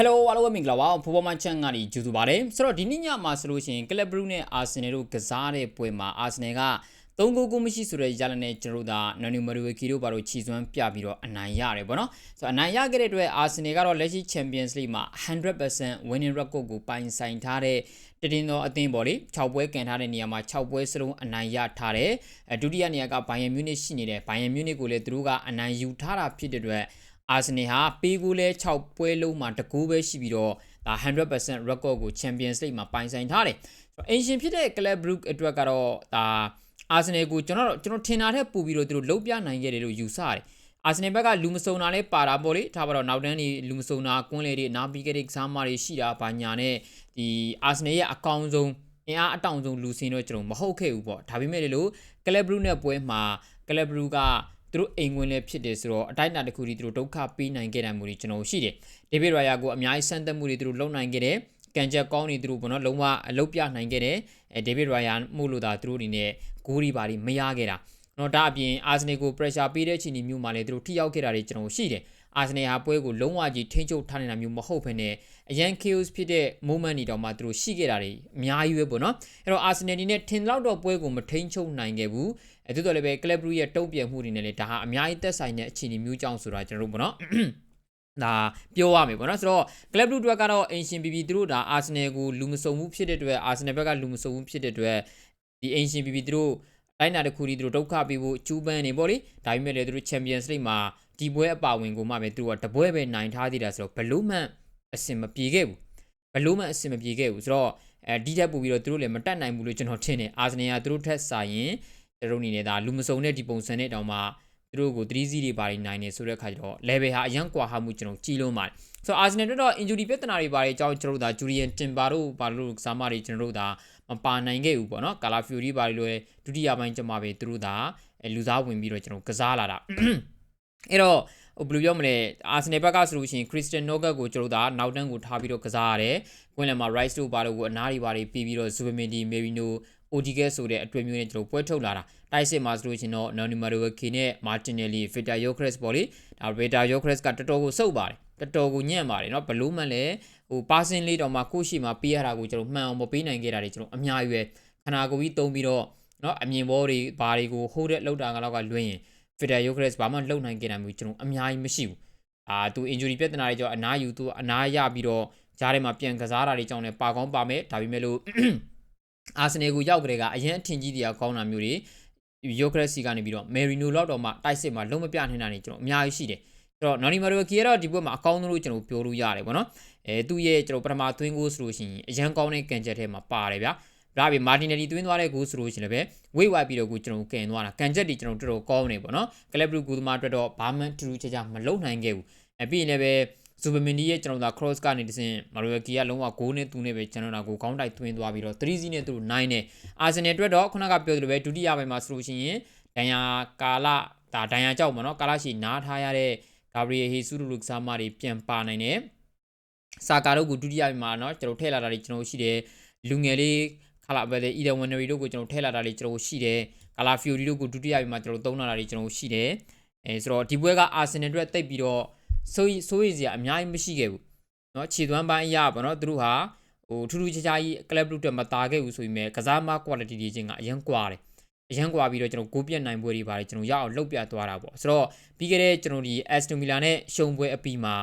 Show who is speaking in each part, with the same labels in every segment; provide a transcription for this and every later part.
Speaker 1: Hello အားလုံးပဲမင်္ဂလာပါဖိုးပေါ်မချန်ကနေကြိုဆိုပါတယ်ဆိုတော့ဒီနေ့ညမှာဆိုလို့ရှိရင် Club Brugge နဲ့ Arsenal တို့ကစားတဲ့ပွဲမှာ Arsenal က3ဂိုးကိုမရှိဆိုတဲ့ရလနဲ့ကျွန်တော်တို့ဒါ Nani Madueke တို့ဘာလို့ခြီစွမ်းပြပြီးတော့အနိုင်ရတယ်ပေါ့နော်ဆိုတော့အနိုင်ရခဲ့တဲ့အတွက် Arsenal ကတော့လက်ရှိ Champions League မှာ100% winning record ကိုပိုင်ဆိုင်ထားတဲ့တည်င်းသောအသင်းပေါ့လေ6ပွဲကန်ထားတဲ့နေရာမှာ6ပွဲစလုံးအနိုင်ရထားတယ်အဲဒုတိယနေရာကဘိုင်ယန်မြူးနစ်ရှိနေတယ်ဘိုင်ယန်မြူးနစ်ကိုလည်းသူတို့ကအနိုင်ယူထားတာဖြစ်တဲ့အတွက် အာဆနယ်ဟာပေးကူလဲ6ပွဲလုံးမှာတကူပဲရှိပြီးတော့ဒါ100% record ကို Champions League မှာပိုင်ဆိုင်ထားတယ်ဆိုတော့အင်ရှင်ဖြစ်တဲ့ Club Brugge အတွက်ကတော့ဒါအာဆနယ်ကိုကျွန်တော်ကျွန်တော်ထင်တာထက်ပိုပြီးတော့သူတို့လုံးပြနိုင်ခဲ့တယ်လို့ယူဆရတယ်အာဆနယ်ဘက်ကလူမစုံတာလဲပါတာပေါ့လေထားပါတော့နောက်တန်းနေလူမစုံတာကွန်းလေတွေနားပြီးခဲ့တဲ့ကစားမတွေရှိတာဘာညာနဲ့ဒီအာဆနယ်ရဲ့အကောင်ဆုံးအင်အားအတောင်ဆုံးလူစင်းတော့ကျွန်တော်မဟုတ်ခဲ့ဘူးပေါ့ဒါပေမဲ့လေလို့ကလပ်ဘရူးနဲ့ပွဲမှာကလပ်ဘရူးက သူတို့အိမ်ဝင်လည်းဖြစ်တယ်ဆိုတော့အတိုင်းအတာတစ်ခုတည်းသူတို့ဒုက္ခပေးနိုင်ခဲ့တယ်မျိုးတွေကျွန်တော်ရှိတယ်ဒေးဗစ်ရာယာကိုအများကြီးဆန်းသက်မှုတွေသူတို့လုပ်နိုင်ခဲ့တယ်ကန်ချက်ကောင်းနေသူတို့ဘောနော်လုံးဝအလုပ်ပြနိုင်ခဲ့တယ်အဲဒေးဗစ်ရာယာမှုလို့သာသူတို့အနေနဲ့ဂိုးဒီပါဒီမရခဲ့တာနော်ဒါအပြင်အာဆနယ်ကို pressure ပေးတဲ့ချိန်ဒီမျိုးမှာလည်းသူတို့ထိရောက်ခဲ့တာတွေကျွန်တော်ရှိတယ် အာဆနယ်ဟာပွဲကိုလုံးဝကြီးထိန်းချုပ်ထားနေတာမျိုးမဟုတ်ဘဲနဲ့အရန် chaos ဖြစ်တဲ့ moment တွေတော့မှသူတို့ရှိခဲ့တာတွေအများကြီးပဲပေါ့နော်အဲ့တော့အာဆနယ်ဒီနဲ့ထင်လောက်တော့ပွဲကိုမထိန်းချုပ်နိုင်ခဲ့ဘူးအဲသို့တော်လည်းပဲ Club Brugge ရဲ့တုံ့ပြန်မှုတွေနဲ့လည်းဒါဟာအများကြီးသက်ဆိုင်တဲ့အခြေအနေမျိုးကြောင့်ဆိုတာကျွန်တော်တို့ပေါ့နော်ဒါပြောရမယ်ပေါ့နော်ဆိုတော့ Club Brugge အတွက်ကတော့ Ancient BB သူတို့ဒါ Arsenal ကိုလူမစုံမှုဖြစ်တဲ့အတွက် Arsenal ဘက်ကလူမစုံမှုဖြစ်တဲ့အတွက်ဒီ Ancient BB သူတို့ တိုင်းနာတစ်ခုတည်းသူတို့ဒုက္ခပေးဖို့ကျူးပန်းနေပေါ့လေဒါပေမဲ့လည်းသူတို့ Champions League မှာဒီပွဲအပါဝင်ကိုမှပဲသူတို့ကတပွဲပဲနိုင်ထားသေးတာဆိုတော့ဘလို့မှအဆင်မပြေခဲ့ဘူးဘလို့မှအဆင်မပြေခဲ့ဘူးဆိုတော့အဲဒီထက်ပိုပြီးတော့သူတို့လည်းမတက်နိုင်ဘူးလို့ကျွန်တော်ထင်တယ်အာဆနယ်ကသူတို့ထက်စာရင်သူတို့အနေနဲ့ဒါလူမစုံတဲ့ဒီပုံစံနဲ့တောင်မှ သူတို့ကို3စီးတွေပါနေနိုင်နေဆိုတဲ့အခါကျတော့ level ဟာအရန်ကွာဟမှုကျွန်တော်ကြီးလုံးပါတယ်ဆိုတော့အာဆနယ်တို့တော့ injury ပြဿနာတွေပါတယ်အကြောင်းကျွန်တော်တို့ဒါဂျူရီယန်တင်ပါတို့ဘာလို့ကစားမတွေကျွန်တော်တို့ဒါမပါနိုင်ခဲ့ဘူးပေါ့နော်ကာလာဖျူရီပါလို့ဒုတိယပိုင်းကျမှပဲသူတို့ဒါလူစားဝင်ပြီးတော့ကျွန်တော်ကစားလာတာအဲ့တော့ဟိုဘယ်လိုပြောမလဲအာဆနယ်ဘက်ကဆိုလို့ရှိရင်ခရစ္စတန်နိုဂတ်ကိုကျွန်တော်တို့ဒါနောက်တန်းကိုထားပြီးတော့ကစားရတယ်။ကွင်းလယ်မှာ Rice တို့ဘာလို့ကိုအနားတွေဘာတွေပြီးပြီးတော့ Zubimindi Merino Odegaard ဆိုတဲ့အတွေ့အမျိုးနဲ့ကျွန်တော်ပွဲထုတ်လာတာ။တိုက်စစ်မှာဆိုလို့ရှိရင်တော့ Noni Madueke နဲ့ Martinelli, Victor Gyökeres ပေါ့လေ။ဒါ Victor Gyökeres ကတော်တော်ကိုစုပ်ပါတယ်။တော်တော်ကိုညံ့ပါတယ်เนาะဘလို့မှလည်းဟိုပါစင်လေးတော့မှကိုရှိမှပေးရတာကိုကျွန်တော်မှန်အောင်မပေးနိုင်ခဲ့တာတွေကျွန်တော်အများကြီးပဲခနာကိုပြီးတုံးပြီးတော့เนาะအမြင်ဘောတွေဘာတွေကို hold တဲ့လောက်တာကလောက်ကလွှင်းရင် Fidel Yokres ဘာမှလှုပ်နိုင်ခဲ့တာမျိုးကျွန်တော်အများကြီးမရှိဘူးအာသူ injury ပြဿနာတွေကြောင့်အနားယူသူအနားရပြီးတော့ကြားထဲမှာပြန်ကစားတာတွေကြောင့်လည်းပါကောင်းပါမယ်ဒါပေမဲ့လို့ အာဆနယ်ကိုရောက်ကြတဲ့ကအရင်အထင်ကြီးတရားကောင်းတာမျိုးတွေ Yokres စီကနေပြီးတော့ Merino လောက်တော့မှတိုက်စစ်မှာလုံးမပြနိုင်တာနေကျွန်တော်အများကြီးရှိတယ်အဲ့တော့ Noni Madueke ကတော့ဒီဘက်မှာအကောင်းဆုံးလို့ကျွန်တော်ပြောလို့ရတယ်ပေါ့နော်အဲသူ့ရဲ့ကျွန်တော်ပထမသွင်းကိုဆိုလို့ရှိရင်အရန်ကောင်းတဲ့ကန်ချက်ထဲမှာပါတယ်ဗျာဒါပေမဲ့မာတင်နယ်လီသွင်းသွားတဲ့ဂိုးဆိုလို့ရှိရင်လည်းဝိတ်ဝိုက်ပြီးတော့ကိုကျွန်တော်ကန်သွားတာကန်ချက်တွေကျွန်တော်တော်တော်ကောင်းနေပေါ့နော်ကလပ်ဘလူးကူသမားအတွက်တော့ဘာမှထူးထူးခြားခြားမလုပ်နိုင်ခဲ့ဘူးအဲပြီးရင်လည်း ဇူဘမင်ဒီရဲ့ကျွန်တော်ဒါ cross ကနေတစင်မာရိုကီကလုံးဝဂိုးနဲ့သူနဲ့ပဲကျွန်တော်ဒါကိုကောင်းတိုက်သွင်းသွားပြီးတော့3စီးနဲ့သူတို့9နဲ့အာဆင်နယ်အတွက်တော့ခုနကပြောသလိုပဲဒုတိယပိုင်းမှာဆိုလို့ရှိရင်ဒန်ယာကာလာဒါဒန်ယာကြောက်ပေါ့နော်ကာလာရှိနားထားရတဲ့ဂါဘရီယယ်ဟီဆူလူလုကစားမတွေပြန်ပါနိုင်တယ်စာကာတို့ကိုဒုတိယပိုင်းမှာเนาะကျွန်တော်ထည့်လာတာတွေကျွန်တော်ရှိတယ်လူငယ်လေးခလာပဲလေအီဒန်ဝန်နရီတို့ကိုကျွန်တော်ထည့်လာတာလေးကျွန်တော်ရှိတယ်ကာလာဖီယိုရီတို့ကိုဒုတိယပိုင်းမှာကျွန်တော်သုံးလာတာလေးကျွန်တော်ရှိတယ်အဲဆိုတော့ဒီပွဲကအာဆင်နယ်အတွက်တိတ်ပြီးတော့ စိုးစိုးရိမ်စရာအများကြီးမရှိခဲ့ဘူးเนาะခြေသွမ်းပိုင်းအရပါเนาะသူတို့ဟာဟိုထူးထူးခြားခြားကြီးကလပ်လူတက်မတာခဲ့ဘူးဆိုပေမဲ့ကစားမ quality တွေချင်းကအရင်ကွာတယ်အရန်ကွာပြီးတော့ကျွန်တော်ကိုပြက်နိုင်ပွဲတွေပါတယ်ကျွန်တော်ရအောင်လှုပ်ပြသွားတာပေါ့ဆိုတော့ပြီးခဲ့တဲ့ကျွန်တော်ဒီ Aston Villa နဲ့ရှုံပွဲအပြီးမှာ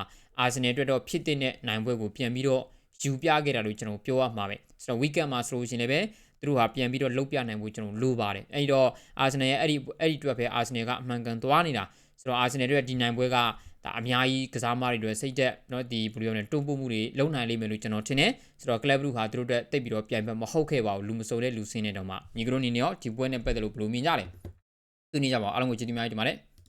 Speaker 1: Arsenal အတွက်တော့ဖြစ်တဲ့နိုင်ပွဲကိုပြန်ပြီးတော့ယူပြခဲ့တာလို့ကျွန်တော်ပြောရမှာပဲဆိုတော့ weekend မှာဆိုလို့ရှိရင်လည်းသူတို့ဟာပြန်ပြီးတော့လှုပ်ပြနိုင်ဖို့ကျွန်တော်လိုပါတယ်အဲ့တော့ Arsenal ရဲ့အဲ့ဒီအဲ့ဒီအတွက်ပဲ Arsenal ကအမှန်ကန်သွားနေတာဆိုတော့ Arsenal တို့ရဲ့ဒီနိုင်ပွဲက ဒါအများကြီးကစားမတွေတွေစိတ်သက်เนาะဒီဘယ်လိုလဲတွန်းပို့မှုတွေလုံနိုင်လိမ့်မယ်လို့ကျွန်တော်ထင်တယ်ဆိုတော့ Club Brugge ဟာသူတို့အတွက်တိတ်ပြီးတော့ပြိုင်ပွဲမဟုတ်ခဲ့ပါဘူးလူမစုံတဲ့လူစင်းနေတော့မှညီကတို့အနေနဲ့ရောဒီပွဲနဲ့ပတ်သက်လို့ဘယ်လိုမြင်ကြလဲသူနေကြပါအောင်အားလုံးကိုကျေးဇူးများတင်ပါတယ်